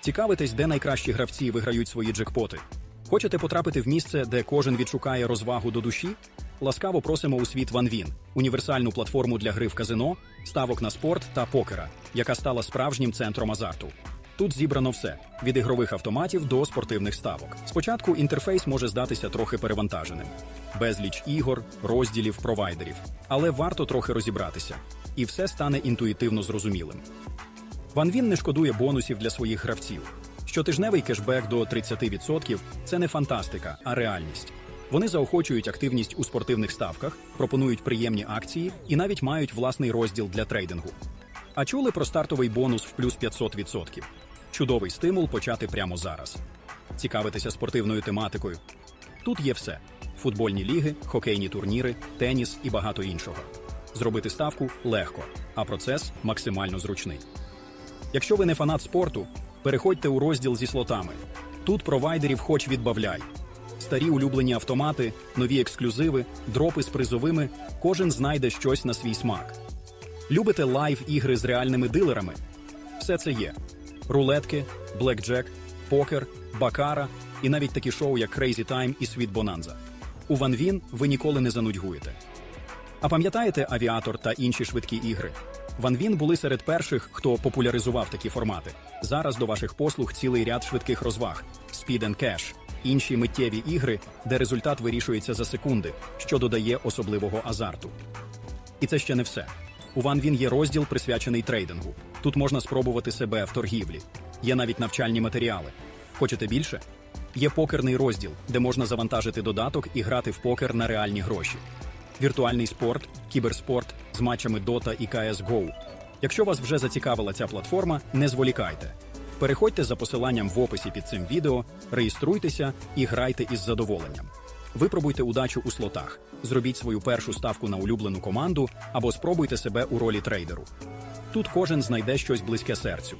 Цікавитесь, де найкращі гравці виграють свої джекпоти. Хочете потрапити в місце, де кожен відшукає розвагу до душі? Ласкаво просимо у світ OneWin – універсальну платформу для гри в казино, ставок на спорт та покера, яка стала справжнім центром азарту. Тут зібрано все від ігрових автоматів до спортивних ставок. Спочатку інтерфейс може здатися трохи перевантаженим, безліч ігор, розділів, провайдерів, але варто трохи розібратися, і все стане інтуїтивно зрозумілим. OneWin не шкодує бонусів для своїх гравців. Щотижневий кешбек до 30% – це не фантастика, а реальність. Вони заохочують активність у спортивних ставках, пропонують приємні акції і навіть мають власний розділ для трейдингу. А чули про стартовий бонус в плюс 500%? Чудовий стимул почати прямо зараз. Цікавитися спортивною тематикою. Тут є все: футбольні ліги, хокейні турніри, теніс і багато іншого. Зробити ставку легко, а процес максимально зручний. Якщо ви не фанат спорту, переходьте у розділ зі слотами. Тут провайдерів хоч відбавляй. Старі улюблені автомати, нові ексклюзиви, дропи з призовими, кожен знайде щось на свій смак. Любите лайв ігри з реальними дилерами? Все це є: рулетки, блекджек, покер, бакара і навіть такі шоу, як Crazy Time і Sweet Bonanza. У OneWin ви ніколи не занудьгуєте. А пам'ятаєте авіатор та інші швидкі ігри? OneWin були серед перших, хто популяризував такі формати. Зараз до ваших послуг цілий ряд швидких розваг: Speed and Cash, інші миттєві ігри, де результат вирішується за секунди, що додає особливого азарту. І це ще не все. У OneWin є розділ, присвячений трейдингу. Тут можна спробувати себе в торгівлі. Є навіть навчальні матеріали. Хочете більше? Є покерний розділ, де можна завантажити додаток і грати в покер на реальні гроші. Віртуальний спорт, кіберспорт з матчами Dota і CSGO. Якщо вас вже зацікавила ця платформа, не зволікайте. Переходьте за посиланням в описі під цим відео, реєструйтеся і грайте із задоволенням. Випробуйте удачу у слотах, зробіть свою першу ставку на улюблену команду або спробуйте себе у ролі трейдеру. Тут кожен знайде щось близьке серцю.